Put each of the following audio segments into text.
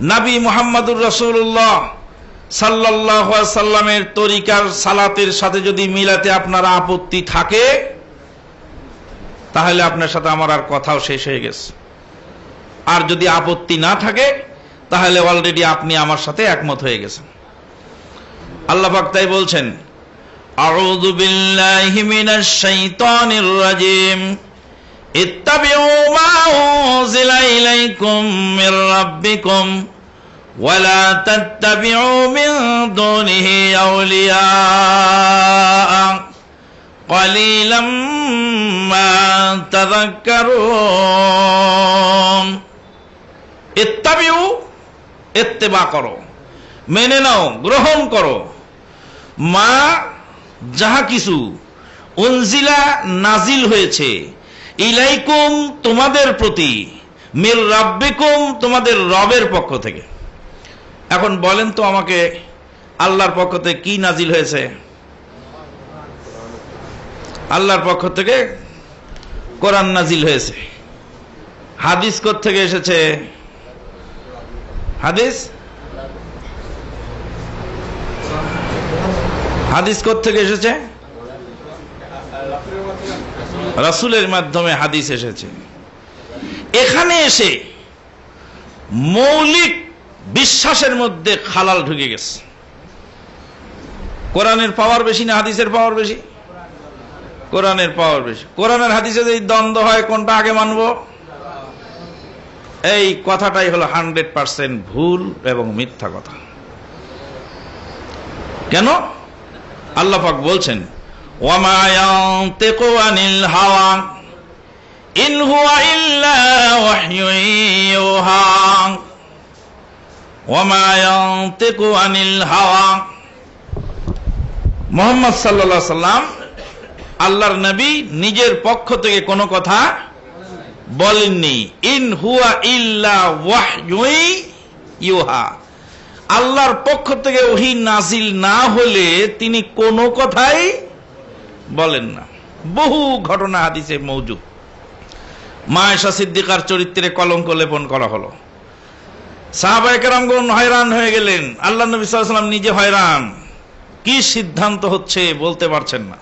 নাবী মোহাম্মদুর রসুল্লাহ সাল্লাহ সাল্লামের তরিকার সালাতের সাথে যদি মিলাতে আপনার আপত্তি থাকে, তাহলে আপনার সাথে আমার আর কথাও শেষ হয়ে গেছে। আর যদি আপত্তি না থাকে, তাহলে অলরেডি আপনি আমার সাথে একমত হয়ে গেছেন। আল্লাহ তাই বলছেন, আউযু বিল্লাহি মিনাশ শাইতানির রাজিম। ইত্তাবিউ মা উনজিলা ইলাইকুম মির রাব্বিকুম ওয়ালা তাত্তাবিউ মিন দুনিহি আউলিয়া قليلا ما تذكرون ইত্তাবিউ ইত্তেবা করো মেনে নাও গ্রহণ করো মা যাহা কিছু উনজিলা নাজিল হয়েছে ইলাইকুম তোমাদের প্রতি, মির রাব্বিকুম তোমাদের রবের পক্ষ থেকে। এখন বলেন তো আমাকে, আল্লাহর পক্ষ থেকে কি নাজিল হয়েছে? আল্লাহর পক্ষ থেকে কোরআন নাজিল হয়েছে। হাদিস থেকে এসেছে? হাদিস? হাদিস থেকে এসেছে? রাসুলের মাধ্যমে হাদিস এসেছে। এখানে এসে মৌলিক বিশ্বাসের মধ্যে খালাল ঢুকে গেছে। কোরআনের পাওয়ার বেশি না হাদিসের পাওয়ার বেশি? কোরআনের পাওয়ার বেশি। কোরআনের হাদিসে যদি দ্বন্দ্ব হয়, কোনটা আগে মানব? এই কথাটাই হলো হান্ড্রেড পার্সেন্ট ভুল এবং মিথ্যা কথা। কেন? আল্লাপাক বলছেন মোহাম্মদ সাল্লাল্লাহু সাল্লাম আল্লাহর নবী নিজের পক্ষ থেকে কোনো কথা বলেননি। ইন হুয়া ইল্লা ওয়াহয়ুই আল্লাহর পক্ষ থেকে ওহি নাজিল না হলে তিনি কোনো কথাই বলেন না। বহু ঘটনা হাদিসে মৌজুদ। মায়েশা সিদ্দিকার চরিত্রে কলঙ্ক লেপন করা হলো। সাহাবাহামগণ হয়রান হয়ে গেলেন। আল্লাহ নবী সাল্লাম নিজে হয়রান। কি সিদ্ধান্ত হচ্ছে বলতে পারছেন না।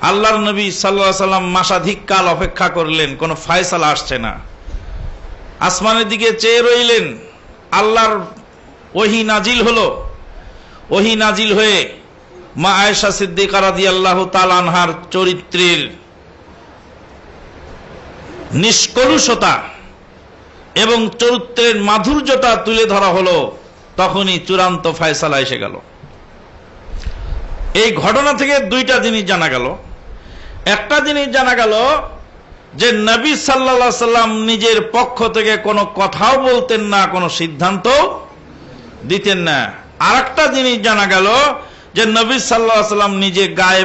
আল্লাহর নবী সাল্লা সাল্লাম মাসাধিক কাল অপেক্ষা করলেন, কোনো ফায়সালা আসছে না। আসমানের দিকে চেয়ে রইলেন। আল্লাহর ওহি নাজিল হলো। ওহি নাজিল হয়ে মা আয়েশা সিদ্দিকা রাদি আল্লাহ তালানহার চরিত্রের নিষ্কলুষতা এবং চরিত্রের মাধুর্যতা তুলে ধরা হলো, তখনই চূড়ান্ত ফায়সালা এসে গেল। এই ঘটনা থেকে দুইটা জিনিস জানা গেল। একটা জিনিস জানা গেল যে নবী সাল্লা সাল্লাম নিজের পক্ষ থেকে কোনো কথাও বলতেন না, কোনো সিদ্ধান্ত দিতেন না। আর একটা জিনিস জানা গেল যে নবী সাল্লাহ সাল্লাম নিজে গায়ে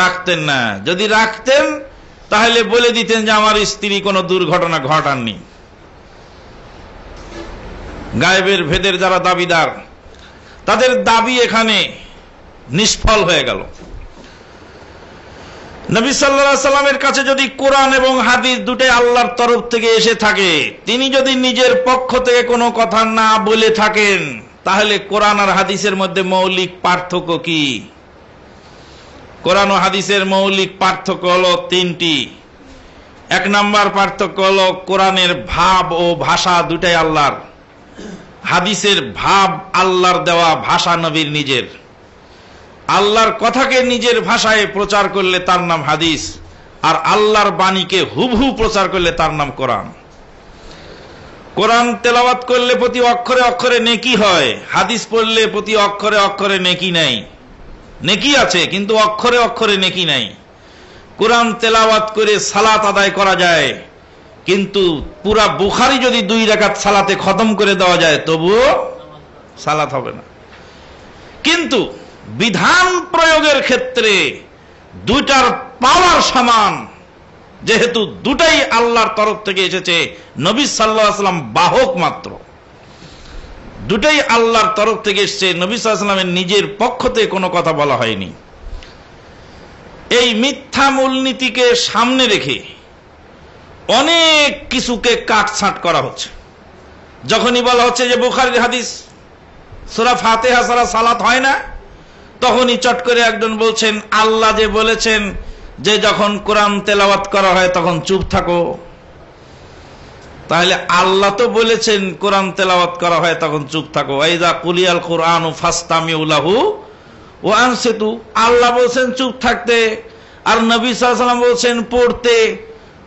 রাখতেন না। যদি রাখতেন, তাহলে বলে দিতেন যে আমার স্ত্রী কোনো দুর্ঘটনা ঘটাননি। গায়েবের ভেদের যারা দাবিদার, তাদের দাবি এখানে নিষ্ফল হয়ে গেল। নবী সাল্লা সাল্লামের কাছে যদি কোরআন এবং হাদিস দুটাই আল্লাহর তরফ থেকে এসে থাকে, তিনি যদি নিজের পক্ষ থেকে কোনো কথা না বলে থাকেন তাহলে কোরআন আর হাদিসের মধ্যে মৌলিক পার্থক্য কি? কোরআন ও হাদিসের মৌলিক পার্থক্য হল তিনটি। এক নাম্বার পার্থক্য হল কোরআনের ভাব ও ভাষা দুটাই আল্লাহর। হাদিসের ভাব আল্লাহর দেওয়া ভাষা নবীর নিজের। আল্লাহর কথাকে নিজের ভাষায় প্রচার করলে তার নাম হাদিস, আর আল্লাহর বাণীকে হুবহু প্রচার করলে তার নাম কোরআন। কোরআন তেলাওয়াত করলে প্রতি অক্ষরে অক্ষরে নেকি হয়, হাদিস পড়লে প্রতি অক্ষরে অক্ষরে নেকি নাই। নেকি আছে, কিন্তু অক্ষরে অক্ষরে নেকি নাই। কোরআন তেলাওয়াত করে সালাত আদায় করা যায়, কিন্তু পুরা বুখারি যদি দুই রেখাত সালাতে খতম করে দেওয়া যায়, তবুও সালাত হবে না। কিন্তু বিধান প্রয়োগের ক্ষেত্রে দুইটার পাওয়ার সমান যেহেতু দুটাই আল্লাহর তরফ থেকে এসেছে, নবী সাল্লাম বাহক মাত্র। দুটাই আল্লাহর তরফ থেকে এসছে, নবী সাল্লামের নিজের পক্ষ থেকে কোনো কথা বলা হয়নি। এই মিথ্যা মূলনীতিকে সামনে রেখে অনেক কিছুকে কাটছাট করা হচ্ছে। যখনই বলা হচ্ছে যে বুখারির হাদিস, সুরা ফাতেহা সারা সালাত হয় না, তখনই চট করে একজন বলছেন, আল্লাহ যে বলেছেন যে যখন কোরআন তেলাওয়াত করা হয়, তখন চুপ থাকো। তাহলে আল্লাহ তো বলেছেন, কোরআন তেলাওয়াত করা হয়, তখন চুপ থাকো। এইদা কুলিয়াল কোরআন ফাস্তামি উলাহু ও আনসেতু। আল্লাহ বলছেন, চুপ থাকতে। আর নবী সাল্লাম বলছেন, পড়তে।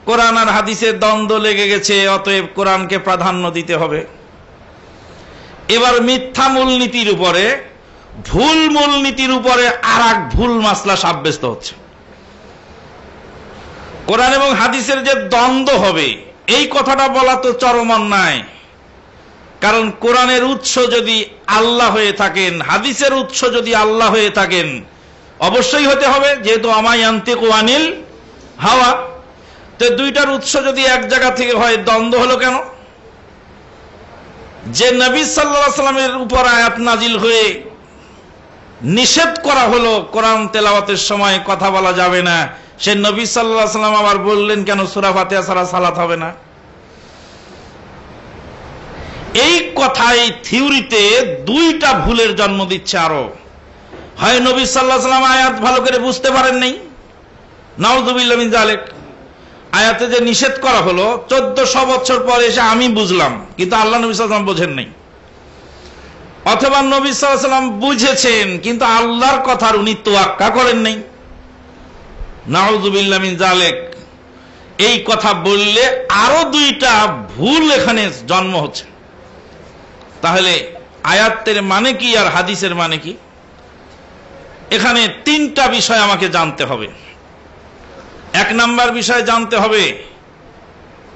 কোরআন আর হাদিসের দ্বন্দ্ব লেগে গেছে, অতএব কোরআনকে প্রাধান্য দিতে হবে। এবার মিথ্যা মূলনীতির উপরে, ভুল মূলনীতির উপরে আর ভুল মাসলা সাব্যস্ত হচ্ছে। কোরআন এবং হাদিসের যে দ্বন্দ্ব হবে, এই কথাটা বলা তো চরম অন্যায় কারণ কোরআনের উৎস যদি আল্লাহ হয়ে থাকেন, হাদিসের উৎস যদি আল্লাহ হয়ে থাকেন, অবশ্যই হতে হবে, যেহেতু আমায় আনতে কোয়ানিল হাওয়া। তো দুইটার উৎস যদি এক জায়গা থেকে হয়, দ্বন্দ্ব হলো কেন? যে নবী সাল্লাহ সাল্লামের উপর আয়াত নাজিল হয়ে নিষেধ করা হলো, কোরআন তেলাওয়াতের সময় কথা বলা যাবে না। সে নবী সাল্লাহ সাল্লাম আবার বললেন, কেন সুরা ফাতেহা সারা সালাত হবে না? এই কথাই থিওরিতে দুইটা ভুলের জন্ম দিচ্ছে আরও। হয় নবী সাল্লাহ সাল্লাম আয়াত ভালো করে বুঝতে পারেন নাই নাউজুবিল্লামিন জালেক আয়াতে যে নিষেধ করা হলো, চোদ্দশো বছর পরে এসে আমি বুঝলাম, কিন্তু আল্লাহ নবী সাল্লাম বোঝেন নাই অথবা নবী সাল্লাম বুঝেছেন, কিন্তু আল্লাহর কথার উনি তোয়াক্কা করেন নাই জালেক এই কথা বললে আরও দুইটা ভুল এখানে জন্ম হচ্ছে। তাহলে আয়াতের মানে কি আর হাদিসের মানে কি? এখানে তিনটা বিষয় আমাকে জানতে হবে। এক নাম্বার বিষয় জানতে হবে,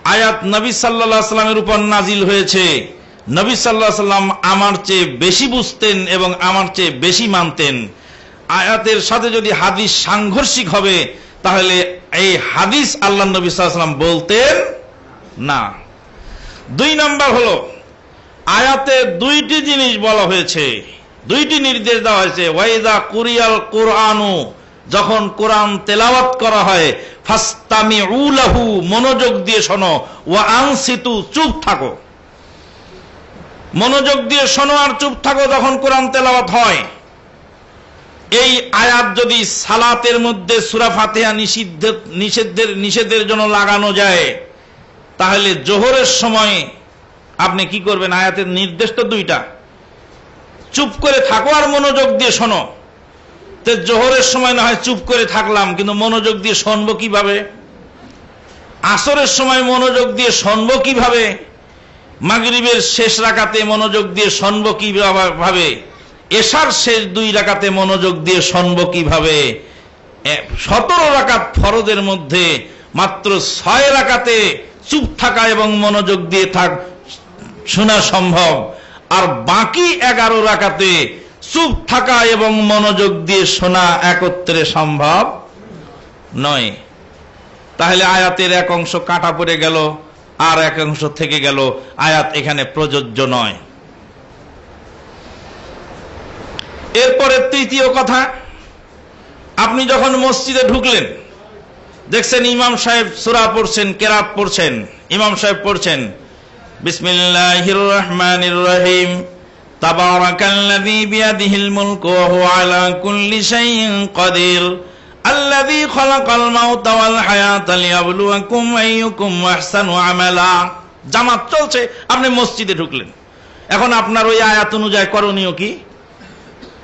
আয়াত নবী সাল্লাহ সাল্লামের উপর নাজিল হয়েছে। নবী সাল্লাহ সাল্লাম আমার চেয়ে বেশি বুঝতেন এবং আমার চেয়ে বেশি মানতেন। আয়াতের সাথে যদি হাদিস সাংঘর্ষিক হবে, তাহলে এই হাদিস আল্লাহ নবী সাল্লাম বলতেন না। দুই নাম্বার হলো, আয়াতে দুইটি জিনিস বলা হয়েছে, দুইটি নির্দেশ দেওয়া হয়েছে ওয়াইদা কুরিয়াল কোরআনু, যখন কোরআন তেলাওয়াত করা হয় ফাস্তামি উলাহু মনোযোগ দিয়ে শোনো ও আনসিতু, চুপ থাকো। মনোযোগ দিয়ে শোনো আর চুপ থাকো যখন কোরআন তেলাওয়াত হয়। এই আয়াত যদি সালাতের মধ্যে সুরা ফাতেহা নিষিদ্ধ, নিষেধের নিষেধের জন্য লাগানো যায়, তাহলে জোহরের সময় আপনি কি করবেন? আয়াতের নির্দেশ তো দুইটা। চুপ করে থাকো আর মনোযোগ দিয়ে শোনো। তো জোহরের সময় না হয় চুপ করে থাকলাম, কিন্তু মনোযোগ দিয়ে শুনব কীভাবে? আসরের সময় মনোযোগ দিয়ে শুনব কীভাবে? মাগরিবের শেষ রাখাতে মনোযোগ দিয়ে শুনব কীভাবে? এশার শেষ দুই রাকাতে মনোযোগ দিয়ে শুনব কীভাবে? সতেরো রাকাত ফরজের মধ্যে মাত্র ছয় রাকাতে চুপ থাকা এবং মনোযোগ দিয়ে থাক, শোনা সম্ভব। আর বাকি এগারো রাকাতে চুপ থাকা এবং মনোযোগ দিয়ে শোনা একত্রে সম্ভব নয়। তাহলে আয়াতের এক অংশ কাটা পড়ে গেল, আর এক অংশ থেকে গেল। আয়াত এখানে প্রযোজ্য নয়। এরপরে তৃতীয় কথা, আপনি যখন মসজিদে ঢুকলেন, দেখছেন ইমাম সাহেব সুরা পড়ছেন, কেরাত পড়ছেন, ইমাম সাহেব পড়ছেন, বিসমিল্লাহির রহমানির রহিম, তাবারাকাল্লাযী বিয়াদিহিল মুলকু ওয়া হুয়া আলা কুল্লি শাইইন কাদির, আল্লাযী খালাকাল মাউতা ওয়াল হায়াতা লিয়াবলুয়াকুম আইয়ুকুম আহসানু আমালা। জামাত চলছে, আপনি মসজিদে ঢুকলেন। এখন আপনার ওই আয়াত অনুযায়ী করণীয় কি?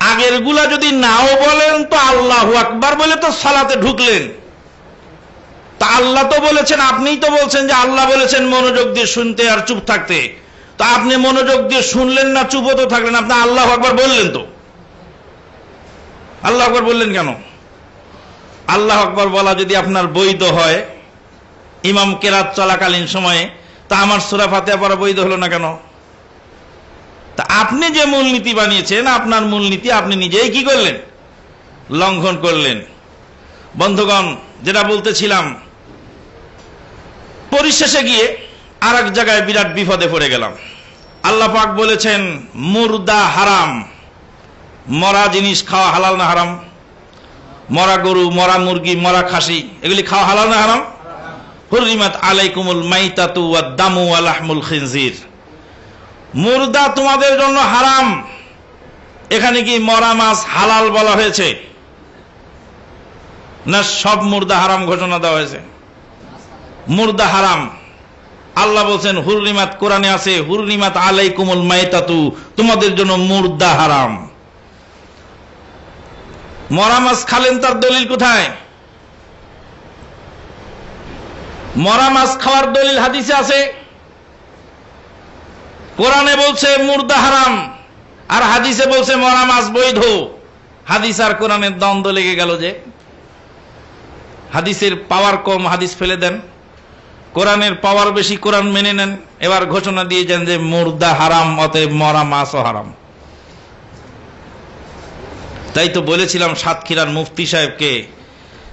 আগেরগুলা যদি নাও বলেন তো আল্লাহ আকবার বলে তো সালাতে ঢুকলেন। তা আল্লাহ তো বলেছেন, আপনিই তো বলছেন যে আল্লাহ বলেছেন মনোযোগ দিয়ে শুনতে আর চুপ থাকতে। তা আপনি মনোযোগ দিয়ে শুনলেন না চুপ তো থাকলেন, আপনি আল্লাহ আকবার বললেন তো। আল্লাহ আকবার বললেন কেন? আল্লাহ আকবর বলা যদি আপনার বৈধ হয়, ইমাম কেরাত চলাকালীন সময়ে, তা আমার সুরা ফাতেহা পড়া বৈধ হলো না কেন? আপনি যে মূলনীতি বানিয়েছেন, আপনার মূলনীতি আপনি নিজেই কি করলেন? লঙ্ঘন করলেন। বন্ধুগণ, যেটা বলতেছিলাম, পরিশেষে গিয়ে আর এক জায়গায় বিরাট বিপদে পড়ে গেলাম। আল্লাহ পাক বলেছেন, মুর্দা হারাম। মরা জিনিস খাওয়া হালাল না হারাম? মরা গরু, মরা মুরগি, মরা খাসি, এগুলি খাওয়া হালাল না হারাম? হুরিমাত আলাইকুমুল মাইতাতু ওয়াদ দামু ওয়া লাহমুল খিনজির। মুর্দা তোমাদের জন্য হারাম। এখানে কি মরা মাছ হালাল বলা হয়েছে? না, সব মুর্দা হারাম ঘোষণা দেওয়া হয়েছে। মুর্দা হারাম। আল্লাহ বলছেন হুরনিমাত কোরআনে আছে হুরনিমাত আলাইকুমুল মাইতাতু, তোমাদের জন্য মুর্দা হারাম। মরা মাছ খালেন তার দলিল কোথায়? মরা মাছ খাওয়ার দলিল হাদিসে আছে। কোরআনে বলছে মুর্দা হারাম, আর হাদিসে বলছে মরা মাছ বৈধ। হাদিস আর কোরআনের দ্বন্দ্ব লেগে গেল যে, হাদিসের পাওয়ার কম, হাদিস ফেলে দেন। কোরআনের পাওয়ার বেশি, কোরআন মেনে নেন। এবার ঘোষণা দিয়েছেন যে মুর্দা হারাম, অতএব মরা মাছও হারাম। তাই তো বলেছিলাম সাতক্ষীরার মুফতি সাহেবকে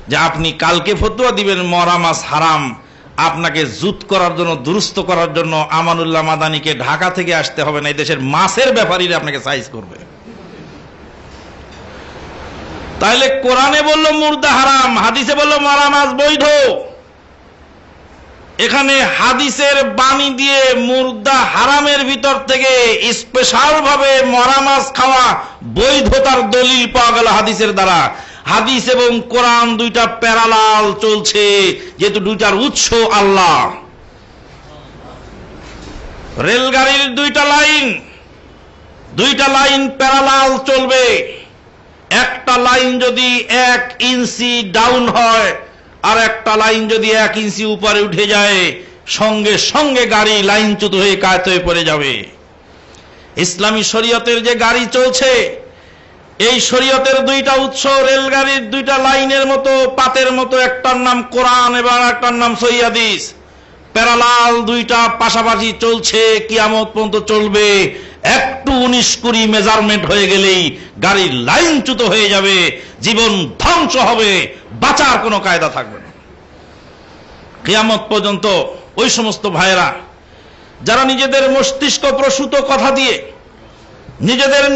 যে আপনি কালকে ফতুয়া দিবেন, মরা মাছ হারাম। আপনাকে জুত করার জন্য, দুরুস্ত করার জন্য আমানুল্লাহ মাদানিকে ঢাকা থেকে আসতে হবে না, এই দেশের মাছের ব্যাপারীরা আপনাকে সাইজ করবে। তাহলে কোরআনে বলল, মুর্দা হারাম, হাদিসে বলল, মরা মাছ বৈধ। এখানে হাদিসের বাণী দিয়ে মুর্দা হারামের ভিতর থেকে স্পেশাল ভাবে মরা মাছ খাওয়া বৈধতার দলিল পাওয়া গেল হাদিসের দ্বারা। হাদিস এবং কোরআন দুইটা প্যারালাল চলছে, যেহেতু দুইটার উৎস আল্লাহ। রেলগাড়ির দুইটা লাইন দুইটা লাইন প্যারালাল চলবে। একটা লাইন যদি এক ইঞ্চি ডাউন হয়, আর একটা লাইন যদি এক ইঞ্চি উপরে উঠে যায়, সঙ্গে সঙ্গে গাড়ি লাইনচ্যুত হয়ে কায়ত হয়ে পড়ে যাবে। ইসলামী শরীয়তের যে গাড়ি চলছে এই শরীয়তের দুইটা উৎস, রেলগাড়ির দুইটা লাইনের মতো, পাতের মতো, একটার নাম কোরআন এবং একটার নাম সৈয়াদিস প্যারালাল দুইটা পাশাপাশি চলছে, কিয়ামত পর্যন্ত চলবে। একটু উনিশ কুড়ি মেজারমেন্ট হয়ে গেলেই গাড়ির লাইনচ্যুত হয়ে যাবে, জীবন ধ্বংস হবে, বাঁচার কোনো কায়দা থাকবে না। কিয়ামত পর্যন্ত ওই সমস্ত ভাইয়েরা, যারা নিজেদের মস্তিষ্ক প্রসূত কথা দিয়ে, নিজেদের